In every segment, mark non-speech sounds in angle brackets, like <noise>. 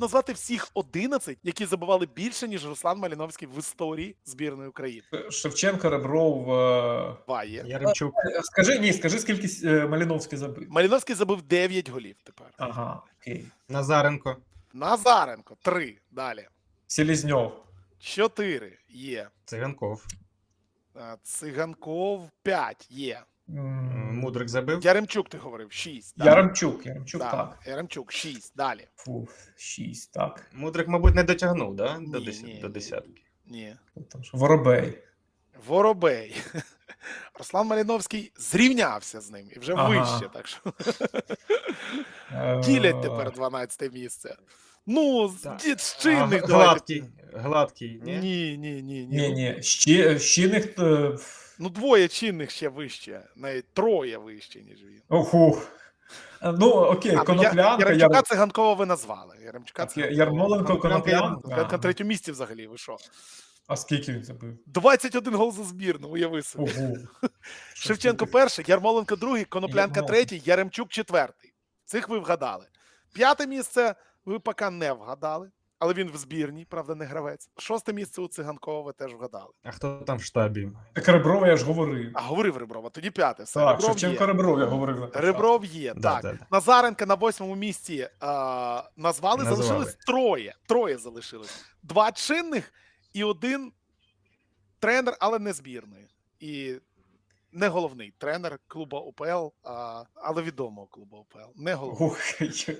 назвати всіх 11, які забивали більше, ніж Руслан Маліновський в історії збірної України. Шевченко, Ребров. е, Яремчук. Скажи, ні, скажи, скільки е, Маліновський забив. Маліновський забив 9 голів тепер. Ага, окей. Назаренко. Назаренко 3. Далі. Селізньов. 4 є. Циганков. Циганков 5 є. Мудрик забив. Яремчук, ти говорив, 6. Яремчук, Яремчук, Да, так. Яремчук 6. Далі. Фу, шість, так. Мудрик, мабуть, не дотягнув, да? До, Ні, дес... ні, до десятки. Ні. Воробей. Воробей. <laughs> Руслан Маліновський зрівнявся з ним і вже Ага. вище, так що <laughs> Е, ділять тепер 12 місце. Ну, з- Так. з чинних гладкий. Гладкий, ні? Ні, ні, ні, ні. Ні, ні, ще, щільних. е, Ну, двоє чинних ще вище, навіть троє вище, ніж він. Оху. Ну, окей, А, ну, Я- Яремчука Яр... Циганкова ви назвали. Яремчука Циганкова. Ярмоленко, Коноплянка, Коноплянка. Коноплянка на третьому місці взагалі, ви що? А скільки він забив? 21 гол за збірну, уяви собі. Ого. <laughs> Шевченко перший, Ярмоленко другий, Коноплянка Ярмоленко. третій, Яремчук четвертий. Цих ви вгадали. П'яте місце ви поки не вгадали, але він в збірній, правда, не гравець. Шосте місце у Циганкова ви теж вгадали. А хто там в штабі? Так Реброва я ж говорив. А говорив Реброва, тоді п'яте. Все, Так, Ребров Шевченко є. Ребров я говорив. на. Ребров є. Да, так. да, да. Назаренка на восьмому місці а, назвали, Назвали. залишилось троє. Троє залишилось. Два чинних і один тренер, але не збірної. І не головний тренер клубу УПЛ, а, але відомого клубу УПЛ. Не головний. Ох, як...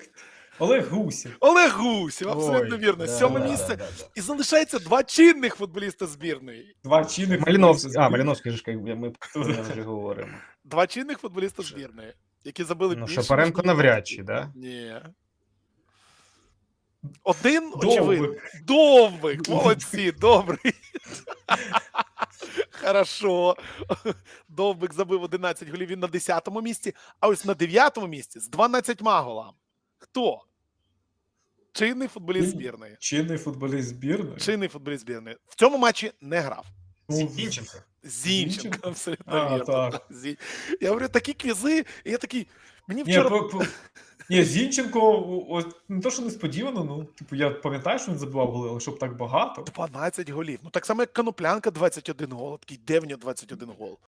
Олег Гусів. Олег Гусів, абсолютно Ой, вірно. да, Сьоме да, місце. да, да, да. І залишається два чинних футболіста збірної. Два чинних. Маліновський. А. Маліновський ж як ми про нього вже говоримо. Два чинних футболіста збірної, які забили Ну, більше. Шапаренко ніж навряд чи, да? Ні. Один Довбик. очевидно. Довбик. Молодці, добрий. Хорошо. Довбик забив 11 голів. Він на 10-му місці, а ось на 9-му місці з 12 голами. Хто? Чинний футболіст збірної. Чинний футболіст збірної. Чинний футболіст збірної. В цьому матчі не грав. Ну, Зінченко. Зінченко, абсолютно А, вірно. так. Зі- Я говорю, такі квізи, і я такий. Мені Ні, вчора. по, по... Ні, Зінченко, о- о, не то, що несподівано, ну, типу, я пам'ятаю, що він забивав голи, але щоб так багато. 12 голів. Ну так само, як Коноплянка 21 гол, такий Девня 21 гол.